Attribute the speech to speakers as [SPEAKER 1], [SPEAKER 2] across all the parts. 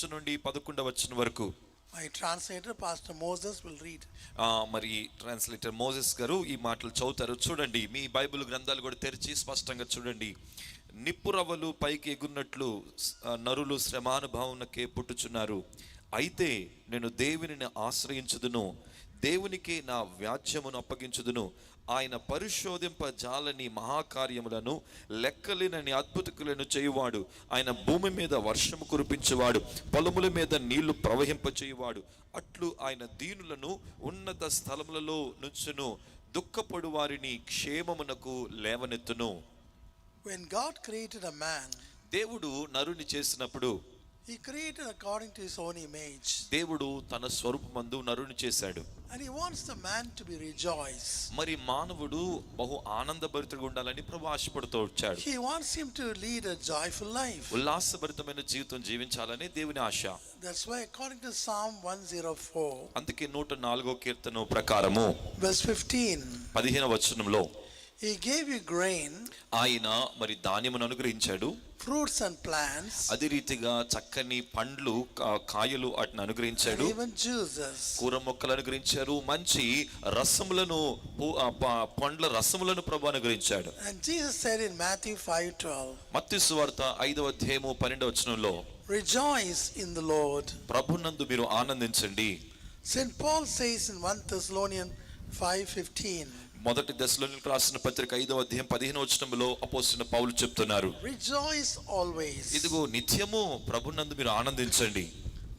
[SPEAKER 1] వచ్చిన నుండి పదకొండవ వచ్చిన వరకు.
[SPEAKER 2] My translator, Pastor Moses, will read.
[SPEAKER 1] ఆ, మరి ట్రాన్స్లేటర్ మోజెస్ గారు ఈ మాటలు చదువుతారు. చూడండి మీ బైబిల్ గ్రంథాలు కూడా తెరిచి స్పష్టంగా చూడండి. నిప్పురవ్వలు పైకి ఎగున్నట్లు నరులు శ్రమానుభావనకే పుట్టుచున్నారు. అయితే నేను దేవునిని ఆశ్రయించుదును దేవునికి నా వ్యాజ్యమును అప్పగించుదును. ఆయన పరిశోధింప జాలని మహాకార్యములను లెక్కలేనని అద్భుతకులను చేయువాడు. ఆయన భూమి మీద వర్షము కురిపించువాడు పొలముల మీద నీళ్ళు ప్రవహింపచేయువాడు అట్లు ఆయన దీనులను ఉన్నత స్థలములలో నుంచును దుఃఖపడు వారిని క్షేమమునకు లేవనెత్తును.
[SPEAKER 2] When God created a man,
[SPEAKER 1] దేవుడు నరుని చేసినప్పుడు
[SPEAKER 2] he created according to his own image.
[SPEAKER 1] దేవుడు తన స్వరూపమందు నరుని చేశాడు
[SPEAKER 2] And he wants the man to be rejoiced.
[SPEAKER 1] మరి మానవుడు బహు ఆనందభరితుడిగా ఉండాలని ప్రభు ఆశపడుతూ వచ్చాడు
[SPEAKER 2] He wants him to lead a joyful life.
[SPEAKER 1] ఉల్లాసభరితమైన జీవితం జీవించాలని దేవుని ఆశ
[SPEAKER 2] That's why, according to Psalm 104,
[SPEAKER 1] అందుకే నూట నాలుగో కీర్తన ప్రకారము
[SPEAKER 2] verse 15,
[SPEAKER 1] పదిహేన వచనంలో
[SPEAKER 2] he gave you grain,
[SPEAKER 1] ఆయన మరి ధాన్యమును అనుగ్రహించాడు
[SPEAKER 2] fruits, and plants,
[SPEAKER 1] అదే రీతిగా చక్కని పండ్లు కాయలు వాటిని అనుగ్రహించాడు. కూర మొక్కలు అనుగ్రహించారు మంచి రసములను పండ్ల రసములను ప్రభు అనుగ్రహించాడు
[SPEAKER 2] And Jesus said in Matthew 5:12,
[SPEAKER 1] మత్తి సువార్త ఐదవ అధ్యాయము పన్నెండవ వచనంలో
[SPEAKER 2] Rejoice in the Lord.
[SPEAKER 1] ప్రభునందు మీరు ఆనందించండి
[SPEAKER 2] St. Paul says in 1 Thessalonians 5:15,
[SPEAKER 1] మొదటి దశలోనికి రాసిన పత్రిక ఐదవ అధ్యాయం పదిహేను వచనంలో అపోసిన పౌలు చెప్తున్నారు
[SPEAKER 2] Rejoice always.
[SPEAKER 1] ఇదిగో నిత్యము ప్రభునందు మీరు ఆనందించండి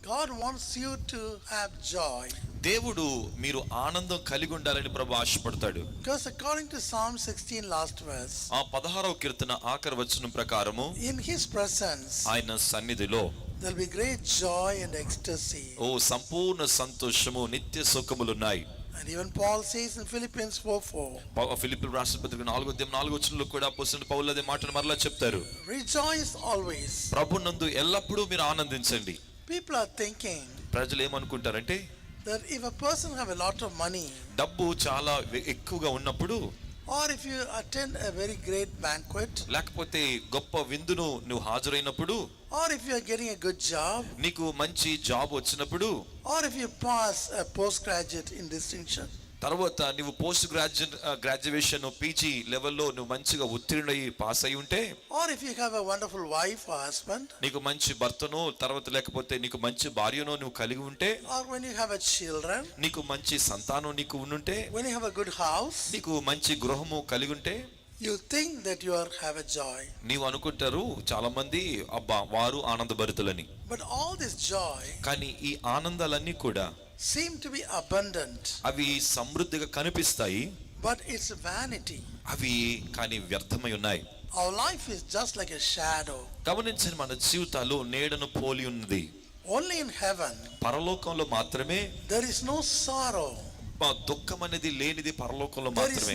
[SPEAKER 2] God wants you to have joy.
[SPEAKER 1] దేవుడు మీరు ఆనందం కలిగి ఉండాలని ప్రభు ఆశపడతాడు
[SPEAKER 2] Because according to Psalm 16, last verse,
[SPEAKER 1] ఆ పదహారవ కీర్తన ఆఖరి వచనం ప్రకారము
[SPEAKER 2] in His presence
[SPEAKER 1] ఆయన సన్నిధిలో
[SPEAKER 2] there'll be great joy and ecstasy.
[SPEAKER 1] ఓ సంపూర్ణ సంతోషము నిత్య సుఖములున్నాయి
[SPEAKER 2] And even Paul says in Philippians 4 4,
[SPEAKER 1] ప- ఫిలిప్పుల రాష్ట్ర పత్రిక నాలుగో అధ్యాయం నాలుగో వచనంలో కూడా అపోసిన పౌలు అదే మాటను మరలా చెప్తారు
[SPEAKER 2] Rejoice always.
[SPEAKER 1] ప్రభునందు ఎల్లప్పుడూ మీరు ఆనందించండి
[SPEAKER 2] People are thinking
[SPEAKER 1] ప్రజలు ఏమనుకుంటారంటే
[SPEAKER 2] that if a person have a lot of money,
[SPEAKER 1] డబ్బు చాలా వె- ఎక్కువగా ఉన్నప్పుడు
[SPEAKER 2] or if you attend a very great banquet,
[SPEAKER 1] లేకపోతే గొప్ప విందును నువ్వు హాజరైనప్పుడు
[SPEAKER 2] or if you are getting a good job,
[SPEAKER 1] నీకు మంచి జాబ్ వచ్చినప్పుడు
[SPEAKER 2] or if you pass a postgraduate in distinction,
[SPEAKER 1] తర్వాత నువ్వు పోస్ట్ గ్రాడ్యుయేట్ గ్రాడ్యుయేషన్ పీజీ లెవెల్లో నువ్వు మంచిగా ఉత్తీర్ణుడై పాస్ అయి ఉంటే
[SPEAKER 2] or if you have a wonderful wife or husband,
[SPEAKER 1] నీకు మంచి భర్తను తర్వాత లేకపోతే నీకు మంచి భార్యను నువ్వు కలిగి ఉంటే
[SPEAKER 2] or when you have a children,
[SPEAKER 1] నీకు మంచి సంతానం నీకు ఉండుంటే
[SPEAKER 2] when you have a good house,
[SPEAKER 1] నీకు మంచి గృహము కలిగి ఉంటే
[SPEAKER 2] you think that you are have a joy.
[SPEAKER 1] నీవు అనుకుంటారు చాలా మంది అబ్బా వారు ఆనందభరితులని
[SPEAKER 2] But all this joy
[SPEAKER 1] కానీ ఈ ఆనందాలన్నీ కూడా
[SPEAKER 2] seem to be abundant,
[SPEAKER 1] అవి సమృద్ధిగా కనిపిస్తాయి
[SPEAKER 2] but it's vanity.
[SPEAKER 1] అవి కానీ వ్యర్థమై ఉన్నాయి
[SPEAKER 2] Our life is just like a shadow.
[SPEAKER 1] గమనించిన మన జీవితాలు నీడను పోలి ఉన్నది
[SPEAKER 2] Only in heaven
[SPEAKER 1] పరలోకంలో మాత్రమే
[SPEAKER 2] there is no sorrow,
[SPEAKER 1] మా దుఃఖం అనేది లేనిది పరలోకంలో మాత్రమే.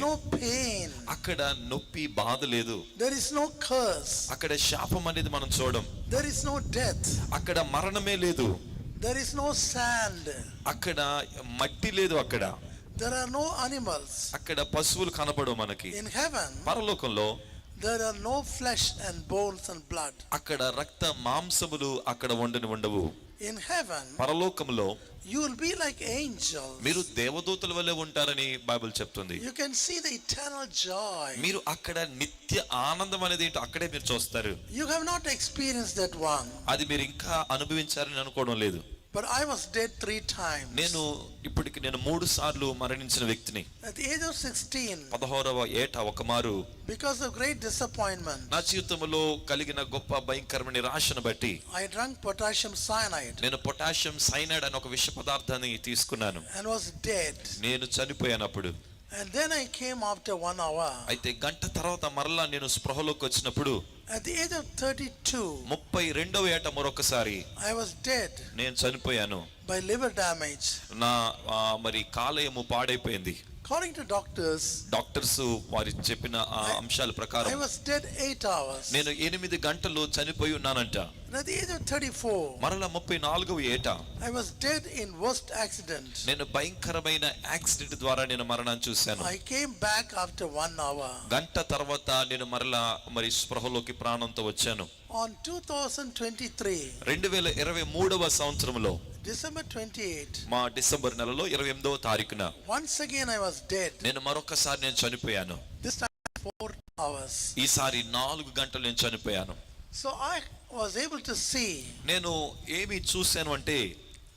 [SPEAKER 1] అక్కడ నొప్పి బాధ లేదు.
[SPEAKER 2] There is no curse,
[SPEAKER 1] అక్కడ శాపం అనేది మనం చూడం.
[SPEAKER 2] There is no death,
[SPEAKER 1] అక్కడ మరణమే లేదు.
[SPEAKER 2] There is no sand,
[SPEAKER 1] అక్కడ మట్టి లేదు అక్కడ.
[SPEAKER 2] There are no animals.
[SPEAKER 1] అక్కడ పశువులు కనపడవు మనకి.
[SPEAKER 2] In heaven.
[SPEAKER 1] పరలోకంలో
[SPEAKER 2] there are no flesh and bones and blood.
[SPEAKER 1] అక్కడ రక్త మాంసములు అక్కడ ఉండని ఉండవు
[SPEAKER 2] In heaven
[SPEAKER 1] పరలోకంలో
[SPEAKER 2] you will be like angels.
[SPEAKER 1] మీరు దేవదూతల వల్లే ఉంటారని బైబిల్ చెప్తుంది
[SPEAKER 2] You can see the eternal joy.
[SPEAKER 1] మీరు అక్కడ నిత్య ఆనందం అనేది ఏంటో అక్కడే మీరు చూస్తారు
[SPEAKER 2] You have not experienced that one.
[SPEAKER 1] అది మీరు ఇంకా అనుభవించారని అనుకోవడం లేదు
[SPEAKER 2] But I was dead three times.
[SPEAKER 1] నేను ఇప్పటికి నేను మూడు సార్లు మరణించిన వ్యక్తిని.
[SPEAKER 2] The age of 16,
[SPEAKER 1] పదహారవ ఏట ఒక మారు.
[SPEAKER 2] Because of great disappointment,
[SPEAKER 1] నా జీవితంలో కలిగిన గొప్ప భయంకరమైన నిరాశను బట్టి
[SPEAKER 2] I drank potassium cyanide.
[SPEAKER 1] నేను పొటాషియం సైనైడ్ అనే ఒక విష పదార్థాన్ని తీసుకున్నాను.
[SPEAKER 2] And was dead.
[SPEAKER 1] నేను చనిపోయానప్పుడు.
[SPEAKER 2] And then I came after one hour.
[SPEAKER 1] అయితే గంట తర్వాత మరలా నేను స్పృహలోకి వచ్చినప్పుడు
[SPEAKER 2] At the age of 32,
[SPEAKER 1] ముప్పై రెండవ ఏట మరొకసారి
[SPEAKER 2] I was dead
[SPEAKER 1] నేను చనిపోయాను
[SPEAKER 2] by liver damage.
[SPEAKER 1] నా ఆ, మరి కాలేయము పాడైపోయింది
[SPEAKER 2] According to doctors,
[SPEAKER 1] డాక్టర్స్ వారి చెప్పిన ఆ అంశాల
[SPEAKER 2] I
[SPEAKER 1] ప్రకారం
[SPEAKER 2] was dead eight hours.
[SPEAKER 1] నేను ఎనిమిది గంటలు చనిపోయి ఉన్నానంట
[SPEAKER 2] And at the age of 34,
[SPEAKER 1] మరలా ముప్పై నాలుగవ ఏట
[SPEAKER 2] I was dead in worst accident.
[SPEAKER 1] నేను భయంకరమైన యాక్సిడెంట్ ద్వారా నేను మరణం చూశాను
[SPEAKER 2] I came back after one hour.
[SPEAKER 1] గంట తర్వాత నేను మరలా మరి స్పృహలోకి ప్రాణంతో వచ్చాను
[SPEAKER 2] On 2023,
[SPEAKER 1] రెండు వేల ఇరవై మూడవ సంవత్సరంలో
[SPEAKER 2] December 28,
[SPEAKER 1] మా డిసెంబర్ నెలలో ఇరవై ఎనిమిదవ తారీఖున
[SPEAKER 2] once again I was dead.
[SPEAKER 1] నేను మరొకసారి నేను చనిపోయాను
[SPEAKER 2] This time four hours.
[SPEAKER 1] ఈసారి నాలుగు గంటలు నేను చనిపోయాను
[SPEAKER 2] So I was able to see
[SPEAKER 1] నేను ఏమి చూశాను అంటే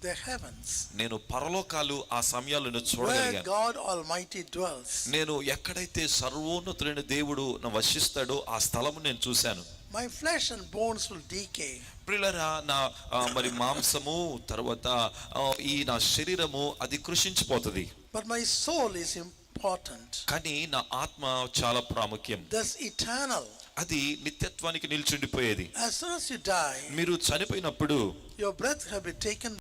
[SPEAKER 2] the heavens
[SPEAKER 1] నేను పరలోకాలు ఆ
[SPEAKER 2] where
[SPEAKER 1] చూడగలిగాను
[SPEAKER 2] God Almighty dwells.
[SPEAKER 1] నేను ఎక్కడైతే సర్వోన్నతులైన దేవుడు నా వశిస్తాడో ఆ స్థలము నేను చూశాను
[SPEAKER 2] My flesh and bones will decay,
[SPEAKER 1] ప్రియులరా నా మరి మాంసము తర్వాత ఈ నా శరీరము అది కృషించిపోతుంది
[SPEAKER 2] but my soul is important.
[SPEAKER 1] కానీ నా ఆత్మ చాలా ప్రాముఖ్యం
[SPEAKER 2] That's eternal.
[SPEAKER 1] అది నిత్యత్వానికి నిల్చుండిపోయేది
[SPEAKER 2] As soon as you die,
[SPEAKER 1] మీరు చనిపోయినప్పుడు
[SPEAKER 2] your breath have been taken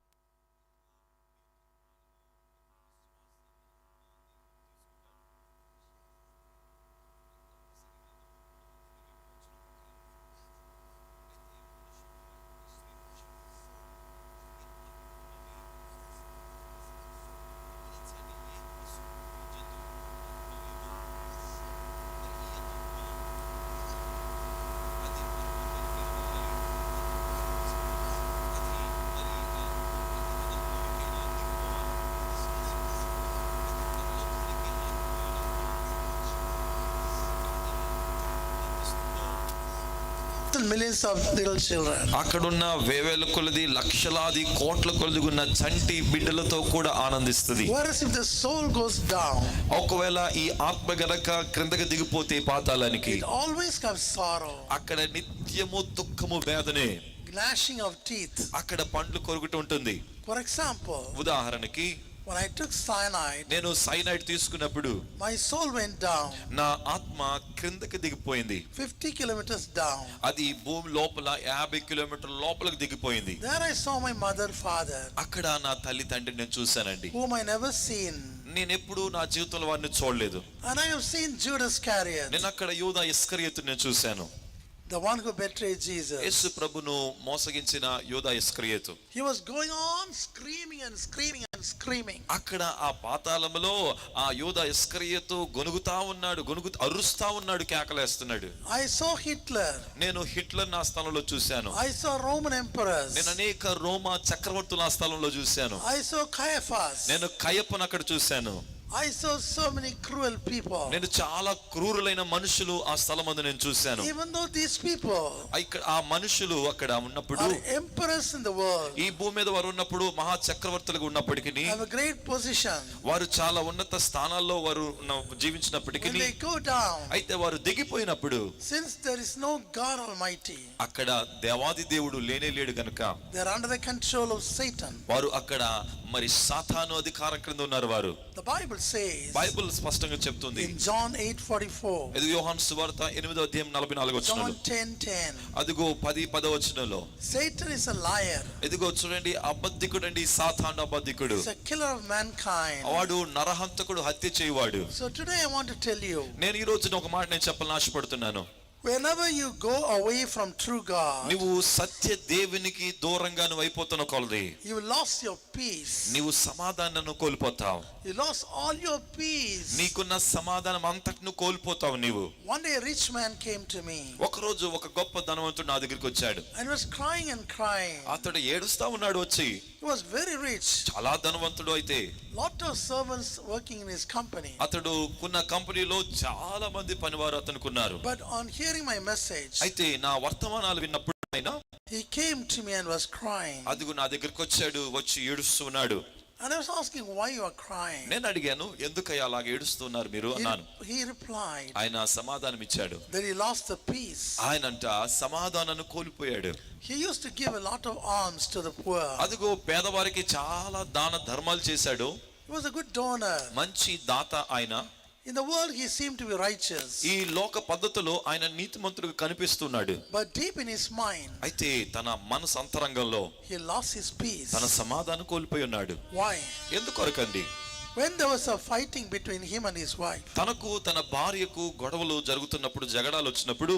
[SPEAKER 2] millions of little children.
[SPEAKER 1] అక్కడున్న వేవేల కొలది లక్షలాది కోట్ల కొలది ఉన్న చంటి బిడ్డలతో కూడా ఆనందిస్తుంది.
[SPEAKER 2] Whereas if the soul goes down,
[SPEAKER 1] ఒకవేళ ఈ ఆత్మ గనక క్రిందకి దిగిపోతే పాతాళానికి.
[SPEAKER 2] It always comes sorrow,
[SPEAKER 1] అక్కడ నిత్యము దుఃఖము వేదనే.
[SPEAKER 2] Gnashing of teeth.
[SPEAKER 1] అక్కడ పండ్లు కొరుకుతూ ఉంటుంది
[SPEAKER 2] For example,
[SPEAKER 1] ఉదాహరణకి
[SPEAKER 2] when I took cyanide,
[SPEAKER 1] నేను సైనైడ్ తీసుకున్నప్పుడు
[SPEAKER 2] my soul went down
[SPEAKER 1] నా ఆత్మ క్రిందకి దిగిపోయింది
[SPEAKER 2] 50 kilometers down.
[SPEAKER 1] అది భూమి లోపల యాభై కిలోమీటర్ల లోపలికి దిగిపోయింది
[SPEAKER 2] There I saw my mother, father,
[SPEAKER 1] అక్కడ నా తల్లి తండ్రి నేను చూశానండి
[SPEAKER 2] whom I never seen.
[SPEAKER 1] నేను ఎప్పుడు నా జీవితంలో వారిని చూడలేదు
[SPEAKER 2] And I have seen Judas Iscariot,
[SPEAKER 1] నేను అక్కడ యూదా ఇస్కరియతు నేను చూశాను
[SPEAKER 2] the one who betrayed Jesus.
[SPEAKER 1] యేసు ప్రభును మోసగించిన Yuda Iskariyotu
[SPEAKER 2] He was going on screaming and screaming and screaming.
[SPEAKER 1] అక్కడ ఆ పాతాళములో ఆ యూదా ఇస్కరియతు గొనుగుతా ఉన్నాడు గొనుగు అరుస్తా ఉన్నాడు కేకలేస్తున్నాడు
[SPEAKER 2] I saw Hitler.
[SPEAKER 1] నేను హిట్లర్ నా స్థలంలో చూశాను
[SPEAKER 2] I saw Roman emperors.
[SPEAKER 1] నేను అనేక రోమా చక్రవర్తుల స్థలంలో చూశాను
[SPEAKER 2] I saw Caiaphas.
[SPEAKER 1] నేను కయ్యప్పను అక్కడ చూశాను
[SPEAKER 2] I saw so many cruel people.
[SPEAKER 1] నేను చాలా క్రూరులైన మనుషులు ఆ స్థలం నేను చూశాను
[SPEAKER 2] Even though these people
[SPEAKER 1] ఆ ఇక్కడ ఆ మనుషులు అక్కడ ఉన్నప్పుడు
[SPEAKER 2] are emperors in the world,
[SPEAKER 1] ఈ భూమి మీద వారు ఉన్నప్పుడు మహా చక్రవర్తులుగా ఉన్నప్పటికీ
[SPEAKER 2] have a great position.
[SPEAKER 1] వారు చాలా ఉన్నత స్థానాల్లో వారు ఉన్న- జీవించినప్పటికీ
[SPEAKER 2] When they go down,
[SPEAKER 1] అయితే వారు దిగిపోయినప్పుడు
[SPEAKER 2] since there is no God Almighty,
[SPEAKER 1] అక్కడ దేవాది దేవుడు లేనే లేడు గనుక
[SPEAKER 2] they're under the control of Satan.
[SPEAKER 1] వారు అక్కడ మరి సాతాను అధికారం క్రింద ఉన్నారు వారు.
[SPEAKER 2] The Bible says
[SPEAKER 1] బైబిల్ స్పష్టంగా చెప్తుంది.
[SPEAKER 2] in John 8:44,
[SPEAKER 1] ఇది యోహాన్ సువార్త ఎనిమిదో అధ్యాయం నలభై నాలుగు
[SPEAKER 2] John
[SPEAKER 1] వచ్చినలో
[SPEAKER 2] 10:10,
[SPEAKER 1] అదిగో పది పదో వచ్చినలో
[SPEAKER 2] Satan is a liar.
[SPEAKER 1] ఇదిగో చూడండి అబద్ధికుడు అండి సాతాను అబద్ధికుడు.
[SPEAKER 2] He's a killer of mankind.
[SPEAKER 1] వాడు నరహంతకుడు హత్య చేయవాడు.
[SPEAKER 2] So today I want to tell you,
[SPEAKER 1] నేను ఈ రోజున ఒక మాట నేను చెప్పాలని ఆశపడుతున్నాను.
[SPEAKER 2] whenever you go away from true God,
[SPEAKER 1] నువ్వు సత్య దేవునికి దూరంగా నువ్వు అయిపోతున్న కొలది
[SPEAKER 2] you lost your peace.
[SPEAKER 1] నీవు సమాధానం కోల్పోతావు
[SPEAKER 2] You lost all your peace.
[SPEAKER 1] నీకున్న సమాధానం అంతటి నువ్వు కోల్పోతావు నీవు
[SPEAKER 2] One day a rich man came to me
[SPEAKER 1] ఒకరోజు ఒక గొప్ప ధనవంతుడు నా దగ్గరికి వచ్చాడు
[SPEAKER 2] and was crying and crying.
[SPEAKER 1] అతడు ఏడుస్తా ఉన్నాడు వచ్చి
[SPEAKER 2] He was very rich.
[SPEAKER 1] చాలా ధనవంతుడు అయితే
[SPEAKER 2] Lot of servants working in his company.
[SPEAKER 1] అతడు కొన్న కంపెనీలో చాలా మంది పనివారు అతనుకున్నారు
[SPEAKER 2] But on hearing my message,
[SPEAKER 1] అయితే నా వర్తమానాలు విన్నప్పుడు ఆయన
[SPEAKER 2] he came to me and was crying.
[SPEAKER 1] అదిగో నా దగ్గరికి వచ్చాడు వచ్చి ఏడుస్తున్నాడు
[SPEAKER 2] And I was asking why you are crying.
[SPEAKER 1] నేను అడిగాను ఎందుకయ్యా అలాగ ఏడుస్తున్నారు మీరు అన్నాను
[SPEAKER 2] he replied
[SPEAKER 1] ఆయన సమాధానం ఇచ్చాడు
[SPEAKER 2] that he lost the peace.
[SPEAKER 1] ఆయనంట సమాధానాన్ని కోల్పోయాడు
[SPEAKER 2] He used to give a lot of alms to the poor.
[SPEAKER 1] అదిగో పేదవారికి చాలా దాన ధర్మాలు చేశాడు
[SPEAKER 2] He was a good donor.
[SPEAKER 1] మంచి దాత ఆయన
[SPEAKER 2] In the world, he seemed to be righteous.
[SPEAKER 1] ఈ లోక పద్ధతిలో ఆయన నీతిమంతుడిగా కనిపిస్తున్నాడు
[SPEAKER 2] But deep in his mind,
[SPEAKER 1] అయితే తన మనసు అంతరంగంలో
[SPEAKER 2] he lost his peace.
[SPEAKER 1] తన సమాధానం కోల్పోయి ఉన్నాడు
[SPEAKER 2] Why?
[SPEAKER 1] ఎందుకొరకండి
[SPEAKER 2] When there was a fighting between him and his wife,
[SPEAKER 1] తనకు తన భార్యకు గొడవలు జరుగుతున్నప్పుడు జగడాలు వచ్చినప్పుడు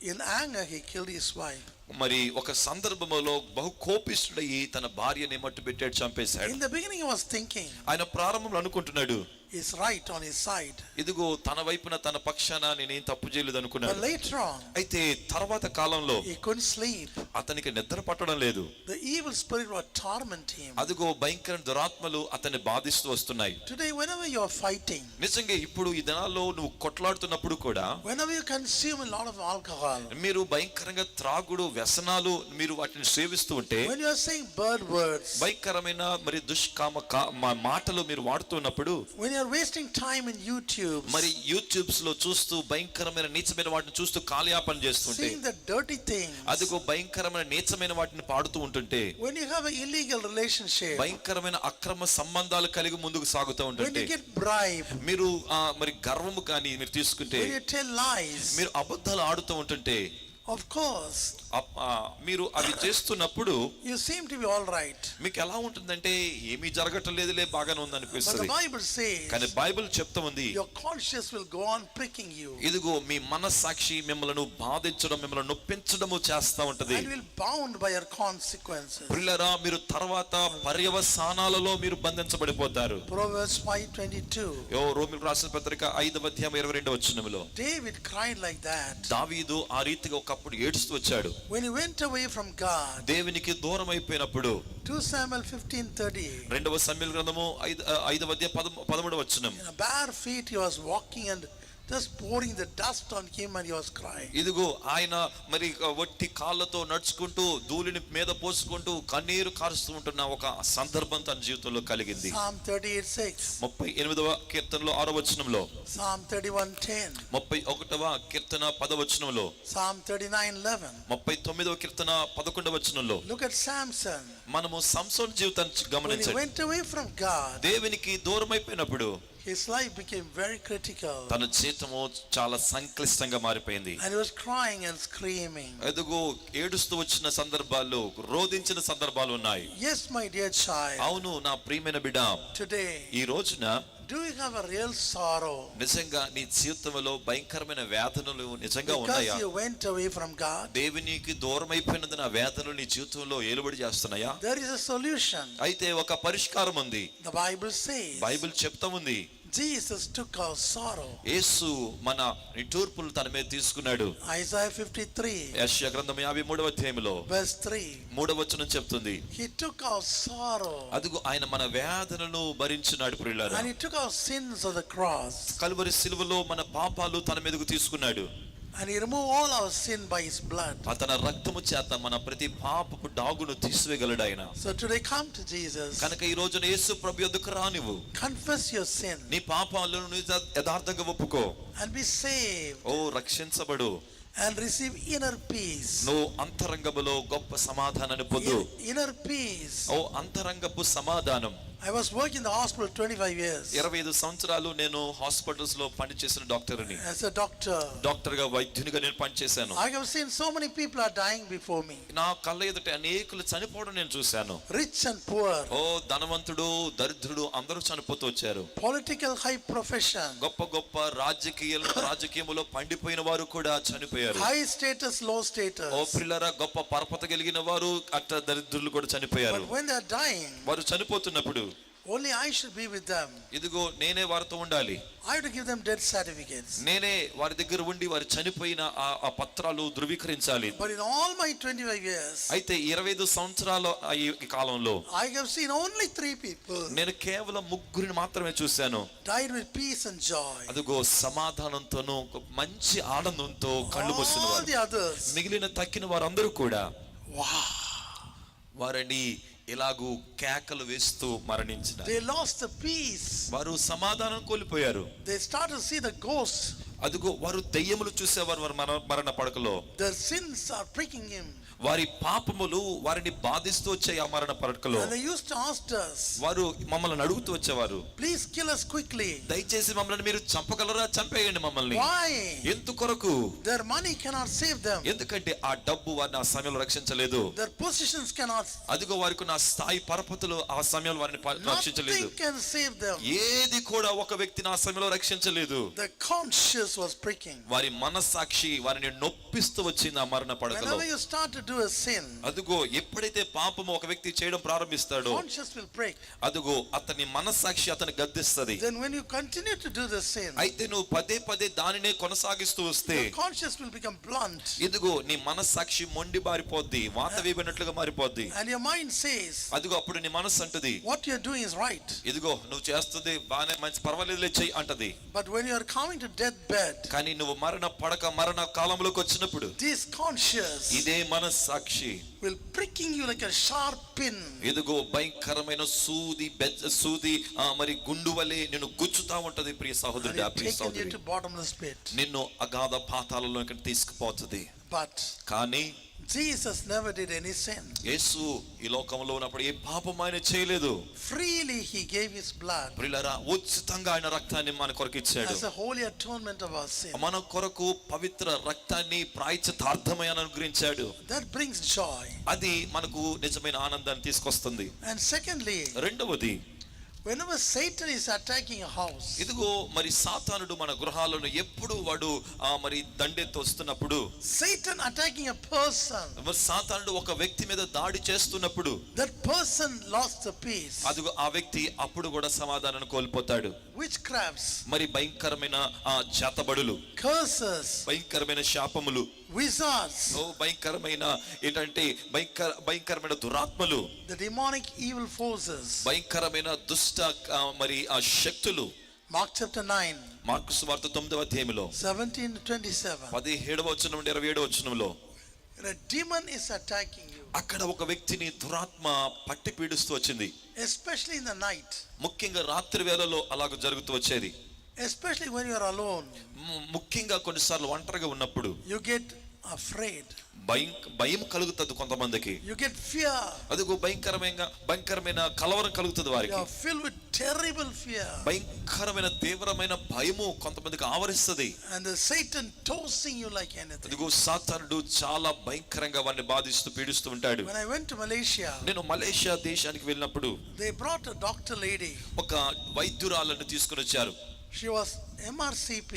[SPEAKER 2] in anger he killed his wife.
[SPEAKER 1] మరి ఒక సందర్భంలో బహు కోపిష్ఠుడయ్యి తన భార్యని మట్టు పెట్టాడు చంపేశాడు
[SPEAKER 2] In the beginning he was thinking,
[SPEAKER 1] ఆయన ప్రారంభంలో అనుకుంటున్నాడు
[SPEAKER 2] is right on his side.
[SPEAKER 1] ఇదిగో తన వైపున తన పక్షాన నేనేం తప్పు చేయలేదు
[SPEAKER 2] But
[SPEAKER 1] అనుకున్నాడు
[SPEAKER 2] later on,
[SPEAKER 1] అయితే తర్వాత కాలంలో
[SPEAKER 2] he couldn't sleep.
[SPEAKER 1] అతనికి నిద్ర పట్టడం లేదు
[SPEAKER 2] The evil spirit would torment him.
[SPEAKER 1] అదిగో భయంకర దురాత్మలు అతన్ని బాధిస్తూ వస్తున్నాయి
[SPEAKER 2] Today, whenever you're fighting,
[SPEAKER 1] నిజంగా ఇప్పుడు ఈ దినాల్లో నువ్వు కొట్లాడుతున్నప్పుడు కూడా
[SPEAKER 2] whenever you consume a lot of alcohol,
[SPEAKER 1] మీరు భయంకరంగా త్రాగుడు వ్యసనాలు మీరు వాటిని సేవిస్తూ ఉంటే
[SPEAKER 2] when you're saying bad words,
[SPEAKER 1] భయంకరమైన మరి దుష్కామ మాటలు మీరు వాడుతున్నప్పుడు
[SPEAKER 2] when you're wasting time in YouTube,
[SPEAKER 1] మరి యూట్యూబ్స్లో చూస్తూ భయంకరమైన నీచమైన వాటిని చూస్తూ కాలయాపన చేస్తుంటే
[SPEAKER 2] seeing the dirty things,
[SPEAKER 1] అదిగో భయంకరమైన నీచమైన వాటిని పాడుతూ ఉంటుంటే
[SPEAKER 2] when you have an illegal relationship,
[SPEAKER 1] భయంకరమైన అక్రమ సంబంధాలు కలిగి ముందుకు సాగుతూ
[SPEAKER 2] when
[SPEAKER 1] ఉంటుంటే
[SPEAKER 2] you get bribed,
[SPEAKER 1] మీరు ఆ, మరి గర్వము కానీ మీరు తీసుకుంటే
[SPEAKER 2] when you tell lies,
[SPEAKER 1] మీరు అబద్ధాలు ఆడుతూ ఉంటుంటే
[SPEAKER 2] of course,
[SPEAKER 1] అప్- ఆ, మీరు అవి చేస్తున్నప్పుడు
[SPEAKER 2] you seem to be all right.
[SPEAKER 1] మీకు ఎలా ఉంటుందంటే ఏమీ జరగటం లేదులే బాగానే ఉంది
[SPEAKER 2] But the
[SPEAKER 1] అనిపిస్తుంది
[SPEAKER 2] Bible
[SPEAKER 1] కానీ
[SPEAKER 2] says
[SPEAKER 1] బైబిల్ చెప్తా ఉంది
[SPEAKER 2] your conscience will go on pricking you
[SPEAKER 1] ఇదిగో మీ మనస్సాక్షి మిమ్మల్ని బాధించడం మిమ్మల్ని నొప్పించడము చేస్తా ఉంటది
[SPEAKER 2] and will bound by your consequences.
[SPEAKER 1] ప్రిల్లరా మీరు తర్వాత పర్యవసానాలలో మీరు బంధించబడిపోతారు
[SPEAKER 2] Proverbs 5:22.
[SPEAKER 1] యో రోమిల్ రాసిన పత్రిక ఐదవ అధ్యాయం ఇరవై రెండు వచ్చినములో
[SPEAKER 2] David cried like that
[SPEAKER 1] దావీదు ఆ రీతిగా ఒకప్పుడు ఏడుస్తూ వచ్చాడు
[SPEAKER 2] when he went away from God.
[SPEAKER 1] దేవునికి దూరం అయిపోయినప్పుడు
[SPEAKER 2] 2 Samuel 15:30.
[SPEAKER 1] రెండవ సమ్మెల గ్రంథము ఐదు ఐదవ అధ్యాయం పదము పదమూడు వచ్చినం
[SPEAKER 2] In a bare feet he was walking and just pouring the dust on him and he was crying.
[SPEAKER 1] ఇదిగో ఆయన మరి వట్టి కాళ్ళతో నడుచుకుంటూ ధూళిని మీద పోసుకుంటూ కన్నీరు కారుస్తూ ఉంటున్న ఒక సందర్భం తన జీవితంలో కలిగింది
[SPEAKER 2] Psalm 38:6.
[SPEAKER 1] ముప్పై ఎనిమిదవ కీర్తనలో ఆరో వచనంలో
[SPEAKER 2] Psalm 31:10.
[SPEAKER 1] ముప్పై ఒకటవ కీర్తన పదవచనంలో
[SPEAKER 2] Psalm 39:11.
[SPEAKER 1] ముప్పై తొమ్మిదవ కీర్తన పదకొండవ వచనంలో
[SPEAKER 2] Look at Samson.
[SPEAKER 1] మనము సంసోన్ జీవితాన్ని
[SPEAKER 2] When he
[SPEAKER 1] గమనించండి
[SPEAKER 2] went away from God,
[SPEAKER 1] దేవునికి దూరం అయిపోయినప్పుడు
[SPEAKER 2] his life became very critical.
[SPEAKER 1] తన జీవితము చాలా సంక్లిష్టంగా మారిపోయింది
[SPEAKER 2] And he was crying and screaming.
[SPEAKER 1] ఎదుగో ఏడుస్తూ వచ్చిన సందర్భాలు రోధించిన సందర్భాలు ఉన్నాయి
[SPEAKER 2] Yes, my dear child.
[SPEAKER 1] అవును నా ప్రియమైన బిడ్డ
[SPEAKER 2] Today,
[SPEAKER 1] ఈ రోజున
[SPEAKER 2] have a real sorrow
[SPEAKER 1] నిజంగా నీ జీవితంలో భయంకరమైన వేదనలు నిజంగా
[SPEAKER 2] because
[SPEAKER 1] ఉన్నాయా
[SPEAKER 2] you went away from God?
[SPEAKER 1] దేవునికి దూరం అయిపోయినందున ఆ వేదనలు నీ జీవితంలో ఏలుబడి చేస్తున్నాయా
[SPEAKER 2] There is a solution.
[SPEAKER 1] అయితే ఒక పరిష్కారం ఉంది
[SPEAKER 2] The Bible says
[SPEAKER 1] బైబిల్ చెప్తా ఉంది
[SPEAKER 2] Jesus took our sorrow.
[SPEAKER 1] యేసు మన నిట్టూర్పులు తన మీద తీసుకున్నాడు.
[SPEAKER 2] Isaiah 53,
[SPEAKER 1] యెషయా గ్రంథం యాభై మూడవ అధ్యాయంలో
[SPEAKER 2] verse 3.
[SPEAKER 1] మూడవ వచనం చెప్తుంది.
[SPEAKER 2] He took our sorrow.
[SPEAKER 1] అదిగో ఆయన మన వేదనను భరించినాడు ప్రియులారా.
[SPEAKER 2] And he took our sins of the cross.
[SPEAKER 1] Calvary సిలువలో మన పాపాలు తన మీదకు తీసుకున్నాడు.
[SPEAKER 2] And he removed all our sin by his blood.
[SPEAKER 1] అతని రక్తము చేత మన ప్రతి పాపపు డాగును తీసివేయగలడు ఆయన
[SPEAKER 2] So today come to Jesus,
[SPEAKER 1] కనుక ఈ రోజున యేసు ప్రభు యొద్దకు రానివ్వు
[SPEAKER 2] confess your sin
[SPEAKER 1] నీ పాపాలను యథార్థంగా ఒప్పుకో
[SPEAKER 2] and be saved
[SPEAKER 1] ఓ రక్షించబడు
[SPEAKER 2] and receive inner peace.
[SPEAKER 1] నువ్వు అంతరంగములో గొప్ప సమాధానాన్ని పొందు
[SPEAKER 2] Inner peace.
[SPEAKER 1] ఓ అంతరంగపు సమాధానం
[SPEAKER 2] I was working in the hospital 25 years.
[SPEAKER 1] ఇరవై ఐదు సంవత్సరాలు నేను హాస్పిటల్స్లో పనిచేసిన డాక్టర్ని.
[SPEAKER 2] As a doctor.
[SPEAKER 1] డాక్టర్గా వైద్యునిగా నేను పనిచేశాను.
[SPEAKER 2] I have seen so many people are dying before me,
[SPEAKER 1] నా కళ్ళ ఎదుట అనేకులు చనిపోవడం నేను చూశాను.
[SPEAKER 2] Rich and poor,
[SPEAKER 1] ఓ ధనవంతుడు దరిద్రుడు అందరూ చనిపోతూ వచ్చారు.
[SPEAKER 2] Political high profession,
[SPEAKER 1] గొప్ప గొప్ప రాజకీయ రాజకీయములో పండిపోయిన వారు కూడా చనిపోయారు.
[SPEAKER 2] High status, low
[SPEAKER 1] ఓ
[SPEAKER 2] status.
[SPEAKER 1] పిల్లరా గొప్ప పరపత కలిగిన వారు అట్ట దరిద్రులు కూడా చనిపోయారు.
[SPEAKER 2] When they are dying,
[SPEAKER 1] వారు చనిపోతున్నప్పుడు
[SPEAKER 2] only I should be with them.
[SPEAKER 1] ఇదిగో నేనే వారితో ఉండాలి
[SPEAKER 2] I have to give them death certificates.
[SPEAKER 1] నేనే వారి దగ్గర ఉండి వారు చనిపోయిన ఆ ఆ పత్రాలు ధృవీకరించాలి
[SPEAKER 2] But in all my 25 years,
[SPEAKER 1] అయితే ఇరవై ఐదు సంవత్సరాల ఆ ఈ కాలంలో
[SPEAKER 2] I have seen only three people
[SPEAKER 1] నేను కేవలం ముగ్గురిని మాత్రమే చూశాను
[SPEAKER 2] died with peace and joy.
[SPEAKER 1] అదిగో సమాధానంతోనూ ఒక మంచి ఆనందంతో కళ్ళు మూసిన
[SPEAKER 2] All
[SPEAKER 1] వారు
[SPEAKER 2] the others,
[SPEAKER 1] మిగిలిన తక్కిన వారందరూ కూడా
[SPEAKER 2] wow,
[SPEAKER 1] వారిని ఇలాగూ కేకలు వేస్తూ మరణించిన
[SPEAKER 2] దే లాస్ట్ ద పీస్
[SPEAKER 1] వారు సమాధానం కోల్పోయారు.
[SPEAKER 2] They start to see the ghost
[SPEAKER 1] అదిగో వారు దయ్యములు చూసేవారు వారు మరణ పడకలో.
[SPEAKER 2] The sins are pricking him
[SPEAKER 1] వారి పాపములు వారిని బాధిస్తూ వచ్చాయి ఆ మరణ
[SPEAKER 2] us,
[SPEAKER 1] వారు మమ్మల్ని అడుగుతూ వచ్చేవారు
[SPEAKER 2] please kill us quickly.
[SPEAKER 1] దయచేసి మమ్మల్ని మీరు చంపగలరా చంపేయండి మమ్మల్ని
[SPEAKER 2] Why?
[SPEAKER 1] ఎందుకొరకు
[SPEAKER 2] Their money cannot save them.
[SPEAKER 1] ఎందుకంటే ఆ డబ్బు వారిని ఆ సమయంలో రక్షించలేదు
[SPEAKER 2] Their positions cannot,
[SPEAKER 1] అదిగో వారికి నా స్థాయి పరపతులు ఆ సమయంలో వారిని రక్షించలేదు
[SPEAKER 2] can save them.
[SPEAKER 1] ఏది కూడా ఒక వ్యక్తిని ఆ సమయంలో రక్షించలేదు
[SPEAKER 2] The conscience was pricking.
[SPEAKER 1] వారి మనస్సాక్షి వారిని నొప్పిస్తూ వచ్చింది ఆ మరణ పడకలో
[SPEAKER 2] Whenever you start to do a sin,
[SPEAKER 1] అదుగో ఎప్పుడైతే పాపము ఒక వ్యక్తి చేయడం ప్రారంభిస్తాడో
[SPEAKER 2] conscience will break.
[SPEAKER 1] అదుగో అతని మనస్సాక్షి అతని గద్దిస్తది
[SPEAKER 2] Then when you continue to do the sin,
[SPEAKER 1] అయితే నువ్వు పదే పదే దానినే కొనసాగిస్తూ వస్తే
[SPEAKER 2] your conscience will become blunt.
[SPEAKER 1] ఇదిగో నీ మనస్సాక్షి మొండి మారిపోద్ది వాత వేయబడినట్లుగా మారిపోద్ది
[SPEAKER 2] And your mind says,
[SPEAKER 1] అదిగో అప్పుడు నీ మనస్సు అంటది
[SPEAKER 2] what you're doing is right.
[SPEAKER 1] ఇదిగో నువ్వు చేస్తుంది బాగానే మంచి పర్వాలేదులే చెయ్యి అంటది
[SPEAKER 2] But when you're coming to deathbed,
[SPEAKER 1] కానీ నువ్వు మరణ పడక మరణ కాలంలోకి వచ్చినప్పుడు
[SPEAKER 2] this conscience
[SPEAKER 1] ఇదే మనస్సాక్షి
[SPEAKER 2] will pricking you like a sharp pin.
[SPEAKER 1] ఇదిగో భయంకరమైన సూది సూది ఆ, మరి గుండు వలె నిన్ను గుచ్చుతా ఉంటది ప్రియ సహోదరుడు ప్రియ సహోదరి. నిన్ను అగాధ పాతాలలోకి తీసుకుపోతుంది
[SPEAKER 2] But
[SPEAKER 1] కానీ
[SPEAKER 2] Jesus never did any sin.
[SPEAKER 1] యేసు ఈ లోకంలో ఉన్నప్పుడు ఏ పాపం ఆయన చేయలేదు
[SPEAKER 2] Freely he gave his blood
[SPEAKER 1] ప్రియులరా ఉచితంగా ఆయన రక్తాన్ని మన కొరకు ఇచ్చాడు
[SPEAKER 2] as a holy atonement of our sin.
[SPEAKER 1] మన కొరకు పవిత్ర రక్తాన్ని ప్రాయచితార్థమై ఆయన అనుగ్రహించాడు
[SPEAKER 2] That brings joy.
[SPEAKER 1] అది మనకు నిజమైన ఆనందాన్ని తీసుకొస్తుంది
[SPEAKER 2] And secondly,
[SPEAKER 1] రెండవది
[SPEAKER 2] whenever Satan is attacking a house,
[SPEAKER 1] ఇదిగో మరి సాతానుడు మన గృహాలను ఎప్పుడు వాడు ఆ, మరి దండెత్తి వస్తున్నప్పుడు
[SPEAKER 2] Satan attacking a person,
[SPEAKER 1] మరి సాతానుడు ఒక వ్యక్తి మీద దాడి చేస్తున్నప్పుడు
[SPEAKER 2] that person lost the peace.
[SPEAKER 1] అదిగో ఆ వ్యక్తి అప్పుడు కూడా సమాధానాన్ని కోల్పోతాడు.
[SPEAKER 2] Witchcrafts,
[SPEAKER 1] మరి భయంకరమైన ఆ చేతబడులు
[SPEAKER 2] curses,
[SPEAKER 1] భయంకరమైన శాపములు
[SPEAKER 2] wizards,
[SPEAKER 1] ఓ భయంకరమైన ఏంటంటే భయంకర భయంకరమైన దురాత్మలు.
[SPEAKER 2] The demonic evil forces.
[SPEAKER 1] భయంకరమైన దుష్ట మరి ఆ శక్తులు.
[SPEAKER 2] Mark chapter 9,
[SPEAKER 1] మార్కు సువార్త తొమ్మిదవ అధ్యాయంలో.
[SPEAKER 2] 17 to 27.
[SPEAKER 1] పదిహేడవ వచ్చిన నుండి ఇరవై ఏడవ వచ్చినంలో
[SPEAKER 2] A demon is attacking you,
[SPEAKER 1] అక్కడ ఒక వ్యక్తిని దురాత్మ పట్టి పీడిస్తూ వచ్చింది.
[SPEAKER 2] Especially in the night,
[SPEAKER 1] ముఖ్యంగా రాత్రి వేళలో అలాగ జరుగుతూ వచ్చేది.
[SPEAKER 2] Especially when you are alone.
[SPEAKER 1] ము- ముఖ్యంగా కొన్నిసార్లు ఒంటరిగా ఉన్నప్పుడు.
[SPEAKER 2] You get afraid,
[SPEAKER 1] భయం భయం కలుగుతుంది కొంతమందికి.
[SPEAKER 2] You get fear,
[SPEAKER 1] అదిగో భయంకరమైన భయంకరమైన కలవరం కలుగుతుంది
[SPEAKER 2] you
[SPEAKER 1] వారికి.
[SPEAKER 2] are filled with terrible fear.
[SPEAKER 1] భయంకరమైన తీవ్రమైన భయము కొంతమందికి ఆవరిస్తుంది.
[SPEAKER 2] And the Satan tossing you like anything.
[SPEAKER 1] అదిగో సాతానుడు చాలా భయంకరంగా వారిని బాధిస్తూ పీడిస్తూ ఉంటాడు.
[SPEAKER 2] When I went to Malaysia,
[SPEAKER 1] నేను మలేషియా దేశానికి వెళ్ళినప్పుడు
[SPEAKER 2] they brought a doctor lady.
[SPEAKER 1] ఒక వైద్యురాలను తీసుకుని వచ్చారు.
[SPEAKER 2] She was MRCP,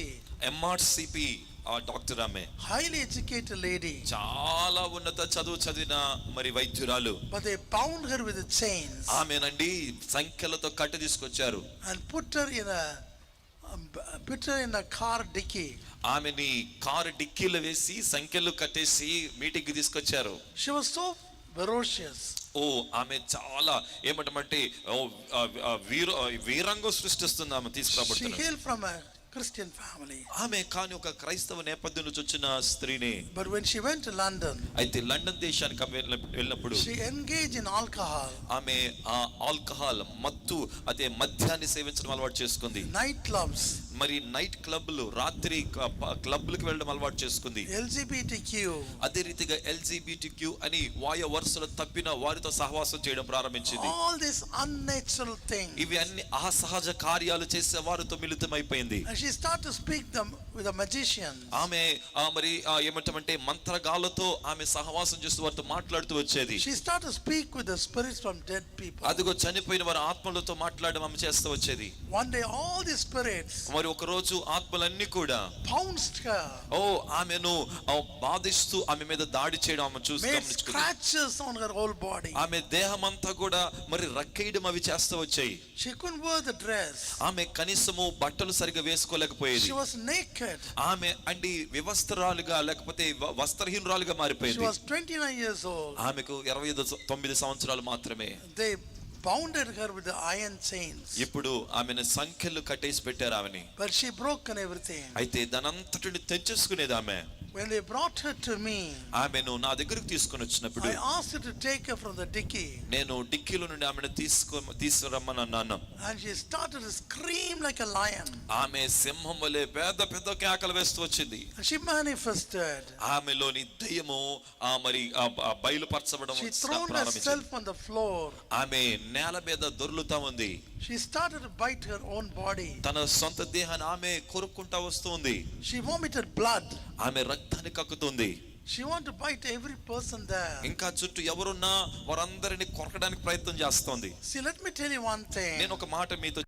[SPEAKER 1] ఎంఆర్సిపి ఆ డాక్టర్ ఆమె
[SPEAKER 2] highly educated lady.
[SPEAKER 1] చాలా ఉన్నత చదువు చదివిన మరి వైద్యురాలు
[SPEAKER 2] they bound her with the chains
[SPEAKER 1] ఆమెనండి సంఖ్యలతో కట్టి తీసుకొచ్చారు
[SPEAKER 2] a um, put her in a car dicky.
[SPEAKER 1] ఆమెని కారు డిక్కీలో వేసి సంఖ్యలు కట్టేసి మీటింగ్ తీసుకొచ్చారు
[SPEAKER 2] She was so ferocious.
[SPEAKER 1] ఓ ఆమె చాలా ఏమంటామంటే వీర వీరంగం సృష్టిస్తుంది ఆమె
[SPEAKER 2] from a Christian family.
[SPEAKER 1] ఆమె కాని ఒక క్రైస్తవ నేపథ్యం నుంచి వచ్చిన స్త్రీని
[SPEAKER 2] But when she went to London,
[SPEAKER 1] అయితే లండన్ దేశానికి ఆమె వెళ్ళిన- వెళ్ళినప్పుడు
[SPEAKER 2] she engaged in alcohol,
[SPEAKER 1] ఆమె ఆ ఆల్కహాల్ మత్తు అదే మద్యాన్ని సేవించడం అలవాటు చేసుకుంది.
[SPEAKER 2] Nightclubs,
[SPEAKER 1] మరి నైట్ క్లబ్లు రాత్రి క్లబ్లకు వెళ్ళడం అలవాటు చేసుకుంది
[SPEAKER 2] LGBTQ,
[SPEAKER 1] అదే రీతిగా ఎల్జీబీటీక్యూ అని వాయ వరుసలు తప్పిన వారితో సహవాసం చేయడం ప్రారంభించింది
[SPEAKER 2] all these unnatural things.
[SPEAKER 1] ఇవి అన్ని అసహజ కార్యాలు చేసే వారితో మిళితమైపోయింది
[SPEAKER 2] started to speak them with a magician.
[SPEAKER 1] ఆమె మరి ఏమంటామంటే మంత్రగాలతో ఆమె సహవాసం చేస్తూ వారితో మాట్లాడుతూ వచ్చేది
[SPEAKER 2] She started to speak with the spirits from dead people.
[SPEAKER 1] అదిగో చనిపోయిన వారి ఆత్మలతో మాట్లాడడం ఆమె చేస్తూ వచ్చేది
[SPEAKER 2] One day, all these spirits
[SPEAKER 1] మరి ఒక రోజు ఆత్మలన్నీ కూడా
[SPEAKER 2] pounced her,
[SPEAKER 1] ఓ ఆమెను బాధిస్తూ ఆమె మీద దాడి చేయడం ఆమె చూసి
[SPEAKER 2] made
[SPEAKER 1] గమనించుకుంది
[SPEAKER 2] scratches on her whole body.
[SPEAKER 1] ఆమె దేహం అంతా కూడా మరి రక్కేయడం అవి చేస్తూ వచ్చాయి
[SPEAKER 2] She couldn't wear the dress.
[SPEAKER 1] ఆమె కనీసము బట్టలు సరిగా వేసుకోలేకపోయేది
[SPEAKER 2] She was naked.
[SPEAKER 1] ఆమె అండి వివస్త్రాలుగా లేకపోతే వస్త్రహీనురాలుగా
[SPEAKER 2] She
[SPEAKER 1] మారిపోయింది
[SPEAKER 2] was 29 years old.
[SPEAKER 1] ఆమెకు ఇరవై ఐదు స- తొమ్మిది సంవత్సరాలు మాత్రమే
[SPEAKER 2] They bounded her with the iron chains.
[SPEAKER 1] ఇప్పుడు ఆమెను సంఖ్యలు కట్టేసి పెట్టారు ఆమెని
[SPEAKER 2] But she broke everything.
[SPEAKER 1] అయితే దానంతటిని తెంచేసుకునేది ఆమె
[SPEAKER 2] When they brought her to me,
[SPEAKER 1] ఆమెను నా దగ్గరకు తీసుకొని వచ్చినప్పుడు
[SPEAKER 2] I asked her to take her from the dicky.
[SPEAKER 1] నేను డిక్కీలో నుండి ఆమెను తీసుకో తీసుకురమ్మని అన్నాను
[SPEAKER 2] And she started to scream like a lion.
[SPEAKER 1] ఆమె సింహం వలె పెద్ద పెద్ద కేకలు వేస్తూ వచ్చింది
[SPEAKER 2] she manifested.
[SPEAKER 1] ఆమెలోని దయ్యము ఆ మరి ఆ ఆ బయలుపరచబడం
[SPEAKER 2] She
[SPEAKER 1] ప్రారంభించింది
[SPEAKER 2] herself on the floor.
[SPEAKER 1] ఆమె నేల మీద దొర్లుతా ఉంది
[SPEAKER 2] She started to bite her own body.
[SPEAKER 1] తన సొంత దేహాన్ని ఆమె కొరుక్కుంటా వస్తుంది
[SPEAKER 2] She vomited blood.
[SPEAKER 1] ఆమె రక్తాన్ని కక్కుతుంది
[SPEAKER 2] She wanted to bite every person there.
[SPEAKER 1] ఇంకా చుట్టూ ఎవరున్నా వారందరిని కొరకడానికి ప్రయత్నం చేస్తోంది
[SPEAKER 2] See, let me tell you one
[SPEAKER 1] నేను
[SPEAKER 2] thing.
[SPEAKER 1] ఒక మాట మీతో